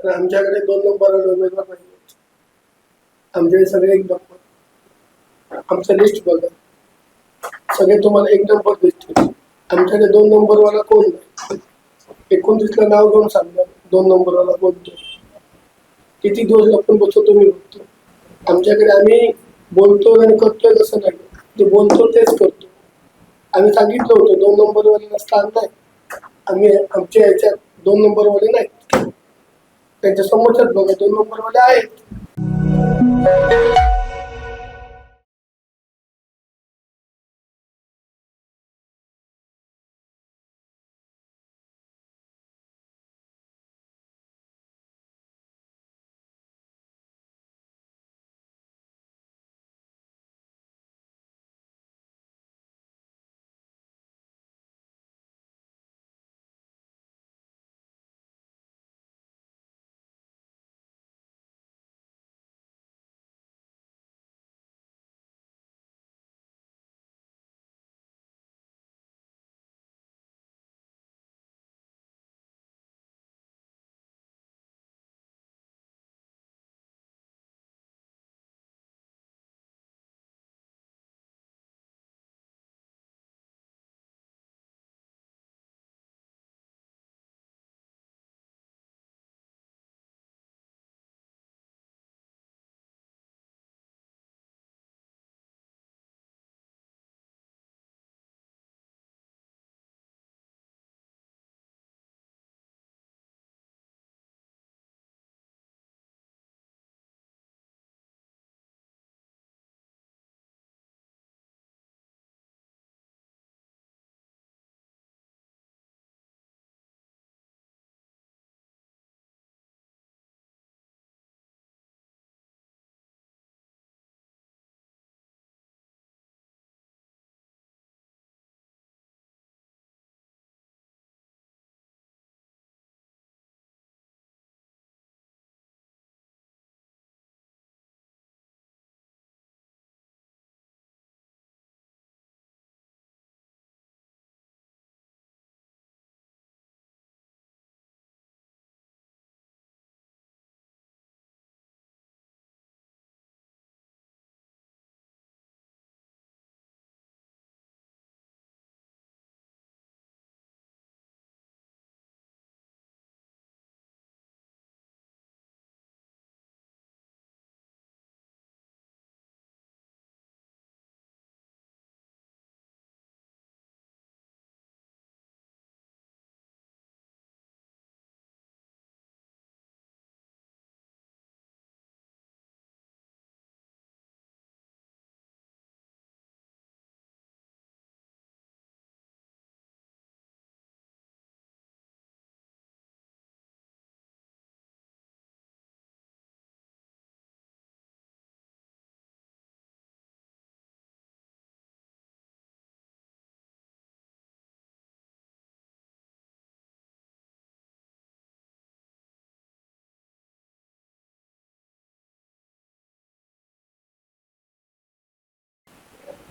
तर आमच्याकडे दोन नंबर उमेदवार नाही आमचे सगळे एक नंबर. आमचं लिस्ट बघा. सगळे तुम्हाला एक नंबर दिसतील आमच्याकडे दोन नंबरवाला कोण नाही एकोणतीसला नाव घेऊन सांगणार दोन नंबरवाला बोलतो किती दिवस लपून बसतो तुम्ही बघतो. आमच्याकडे आम्ही बोलतो आणि करतोय कसं नाही. जे बोलतो तेच करतो. आम्ही सांगितलं होतं दोन नंबरवाले स्थान नाही. आम्ही आमच्या ह्याच्यात दोन नंबरवाले नाही. त्यांच्या समोरच्याच बघा दोन नंबरवाले आहेत.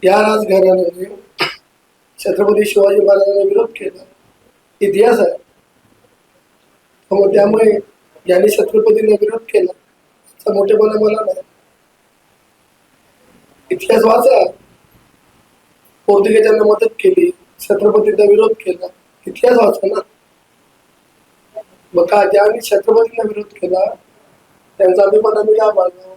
या राजघराण्याने छत्रपती शिवाजी महाराजांना विरोध केला. इतिहास आहे. मग त्यामुळे यांनी छत्रपतींना विरोध केला. त्याचा मोठेपणा मला नाही. इतिहास वाचा. पोर्तुगेजांना मदत केली. छत्रपतींना विरोध केला. इतिहास वाचा ना. मग का ज्यांनी छत्रपतींना विरोध केला त्यांचा अभिमान आम्ही का बाळगावा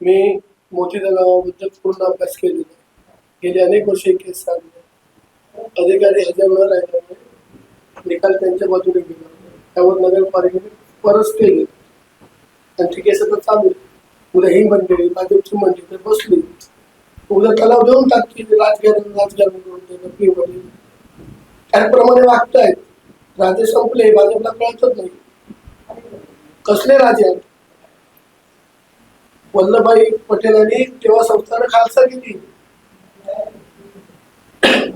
मी मोती तलावाबद्दल पूर्ण अभ्यास केलेला आहे. गेली अनेक वर्षे केस चालले अधिकारी ह्याच्यावर राहिल्यामुळे निकाल त्यांच्या बाजूने गेला त्यावर नगरपालिकेने परत केले. त्यांची केस आता चालू उद्या ही मंडळी भाजपची मंडळी तर बसली. उद्या तलाव देऊन टाकतील. राजकारण राजकारण करून ते त्याप्रमाणे वागतायत. राजे संपले भाजपला कळतच नाही. कसले राजे? आहेत वल्लभभाई पटेलांनी तेव्हा संस्थानं खालसा केली.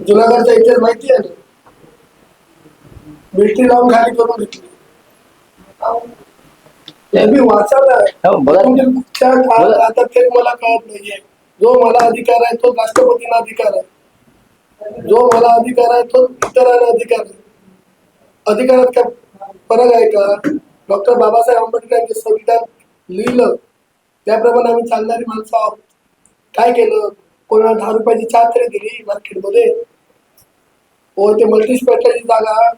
जुनागडचा इतिहास माहिती आहे ना? बिल्टी लावून खाली करून घेतली. मी वाचवलं हो, कुठच्या काळात. राहतात ते मला कळत नाहीये. जो मला अधिकार आहे तो राष्ट्रपतींना अधिकार आहे. जो मला अधिकार आहे तो इतरांना अधिकार आहे. अधिकारात काय फरक आहे का? डॉक्टर बाबासाहेब आंबेडकरांचे संविधान लिहिलं. त्याप्रमाणे आम्ही चालणारी माणसं आहोत. काय केलं? कोणाला दहा रुपयाची चहा तरी दिली मार्केटमध्ये. हो ते मल्टी जागा.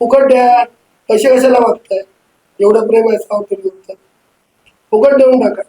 फुकट द्या. पैसे कशाला मागताय? एवढं प्रेम आहे सावतरी फुकट देऊन टाका.